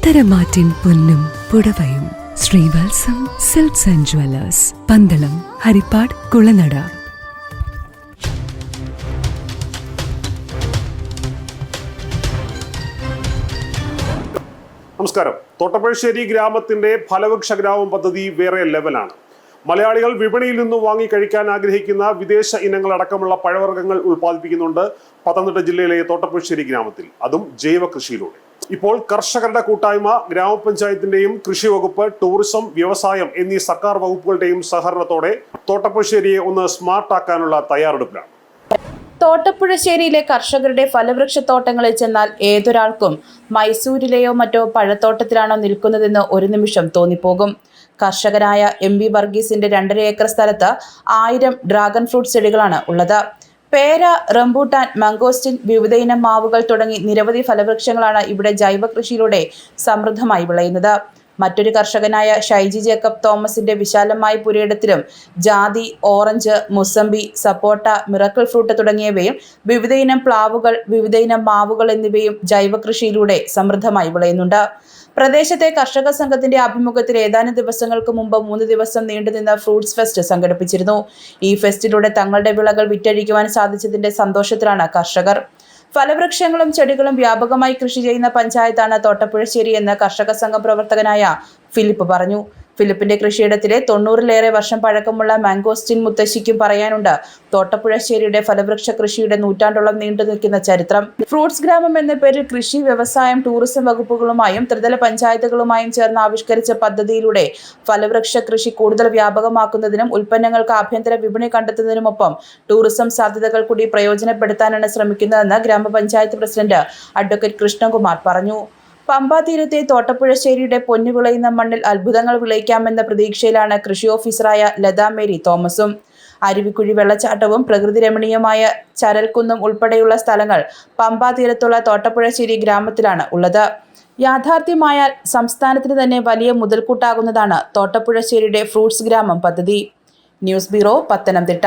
പത്തരമാറ്റിൻ പൊന്നും പുടവയും. Srivatsam silks and jewellers Pandalam Haripad Kulanada. നമസ്കാരം. തോട്ടപ്പഴശ്ശേരി ഗ്രാമത്തിന്റെ ഫലവൃക്ഷ ഗ്രാമം പദ്ധതി വേറെ ലെവലാണ്. മലയാളികൾ വിപണിയിൽ നിന്ന് വാങ്ങി കഴിക്കാൻ ആഗ്രഹിക്കുന്ന വിദേശ ഇനങ്ങളടക്കമുള്ള പഴവർഗങ്ങൾ ഉൽപ്പാദിപ്പിക്കുന്നുണ്ട് പത്തനംതിട്ട ജില്ലയിലെ തോട്ടപ്പഴശ്ശേരി ഗ്രാമത്തിൽ. അതും ജൈവ കൃഷിയിലൂടെ. ഇപ്പോൾ കർഷകരുടെ കൂട്ടായ്മ ഗ്രാമപഞ്ചായത്തിന്റെയും കൃഷി വകുപ്പ് ടൂറിസം വ്യവസായം എന്നീ സർക്കാർ വകുപ്പുകളുടെയും സഹകരണത്തോടെ തോട്ടപ്പുഴശ്ശേരിയെ ഒന്ന് സ്മാർട്ട് ആക്കാനുള്ള തയ്യാറെടുപ്പിലാണ്. തോട്ടപ്പുഴശ്ശേരിയിലെ കർഷകരുടെ ഫലവൃക്ഷത്തോട്ടങ്ങളിൽ ചെന്നാൽ ഏതൊരാൾക്കും മൈസൂരിലെയോ മറ്റോ പഴത്തോട്ടത്തിലാണോ നിൽക്കുന്നതെന്ന് ഒരു നിമിഷം തോന്നിപ്പോകും. കർഷകനായ എം വി വർഗീസിന്റെ രണ്ടര ഏക്കർ സ്ഥലത്ത് ആയിരം ഡ്രാഗൺ ഫ്രൂട്ട് ചെടികളാണ് ഉള്ളത്. പേര റംബൂട്ടാൻ മംഗോസ്റ്റിൻ വിവിധയിനം മാവുകൾ തുടങ്ങി നിരവധി ഫലവൃക്ഷങ്ങളാണ് ഇവിടെ ജൈവ കൃഷിയിലൂടെ സമൃദ്ധമായി വിളയുന്നത്. മറ്റൊരു കർഷകനായ ഷൈജി ജേക്കബ് തോമസിന്റെ വിശാലമായ പുരയിടത്തിലും ജാതി orange mosambi sapota miracle fruit തുടങ്ങിയവയും വിവിധയിനം പ്ലാവുകൾ വിവിധയിനം മാവുകൾ എന്നിവയും ജൈവ കൃഷിയിലൂടെ സമൃദ്ധമായി വിളയുന്നുണ്ട്. പ്രദേശത്തെ കർഷക സംഘത്തിന്റെ ആഭിമുഖ്യത്തിൽ ഏതാനും ദിവസങ്ങൾക്ക് മുമ്പ് മൂന്ന് ദിവസം നീണ്ടുനിന്ന ഫ്രൂട്ട്സ് ഫെസ്റ്റ് സംഘടിപ്പിച്ചിരുന്നു. ഈ ഫെസ്റ്റിലൂടെ തങ്ങളുടെ വിളകൾ വിറ്റഴിക്കുവാൻ സാധിച്ചതിന്റെ സന്തോഷത്തിലാണ് കർഷകർ. ഫലവൃക്ഷങ്ങളും ചെടികളും വ്യാപകമായി കൃഷി ചെയ്യുന്ന പഞ്ചായത്താണ് തോട്ടപ്പുഴശ്ശേരി എന്ന് കർഷക സംഘം പ്രവർത്തകനായ ഫിലിപ്പ് പറഞ്ഞു. ഫിലിപ്പിന്റെ കൃഷിയിടത്തിലെ തൊണ്ണൂറിലേറെ വർഷം പഴക്കമുള്ള മാംഗോസ്റ്റിൻ മുത്തശ്ശിക്കും പറയാനുണ്ട്. തോട്ടപ്പുഴശ്ശേരിയുടെ ഫലവൃക്ഷ കൃഷിയുടെ നൂറ്റാണ്ടോളം നീണ്ടു നിൽക്കുന്ന ചരിത്രം. ഫ്രൂട്ട്സ് ഗ്രാമം എന്ന പേരിൽ കൃഷി വ്യവസായം ടൂറിസം വകുപ്പുകളുമായും ത്രിതല പഞ്ചായത്തുകളുമായും ചേർന്ന് ആവിഷ്കരിച്ച പദ്ധതിയിലൂടെ ഫലവൃക്ഷ കൃഷി കൂടുതൽ വ്യാപകമാക്കുന്നതിനും ഉൽപ്പന്നങ്ങൾക്ക് ആഭ്യന്തര വിപണി കണ്ടെത്തുന്നതിനുമൊപ്പം ടൂറിസം സാധ്യതകൾ കൂടി പ്രയോജനപ്പെടുത്താനാണ് ശ്രമിക്കുന്നതെന്ന് ഗ്രാമപഞ്ചായത്ത് പ്രസിഡന്റ് അഡ്വക്കേറ്റ് കൃഷ്ണകുമാർ പറഞ്ഞു. പമ്പാ തീരത്തെ തോട്ടപ്പുഴശ്ശേരിയുടെ പൊന്നു വിളയുന്ന മണ്ണിൽ അത്ഭുതങ്ങൾ വിളയിക്കാമെന്ന പ്രതീക്ഷയിലാണ് കൃഷി ഓഫീസറായ ലതാ മേരി തോമസും. അരുവിക്കുഴി വെള്ളച്ചാട്ടവും പ്രകൃതി രമണീയമായ ചരൽക്കുന്നും ഉൾപ്പെടെയുള്ള സ്ഥലങ്ങൾ പമ്പാതീരത്തുള്ള തോട്ടപ്പുഴശ്ശേരി ഗ്രാമത്തിലാണ് ഉള്ളത്. യാഥാർത്ഥ്യമായാൽ സംസ്ഥാനത്തിന് തന്നെ വലിയ മുതൽക്കൂട്ടാകുന്നതാണ് തോട്ടപ്പുഴശ്ശേരിയുടെ ഫ്രൂട്ട്സ് ഗ്രാമം പദ്ധതി. News bureau Pathanamthitta.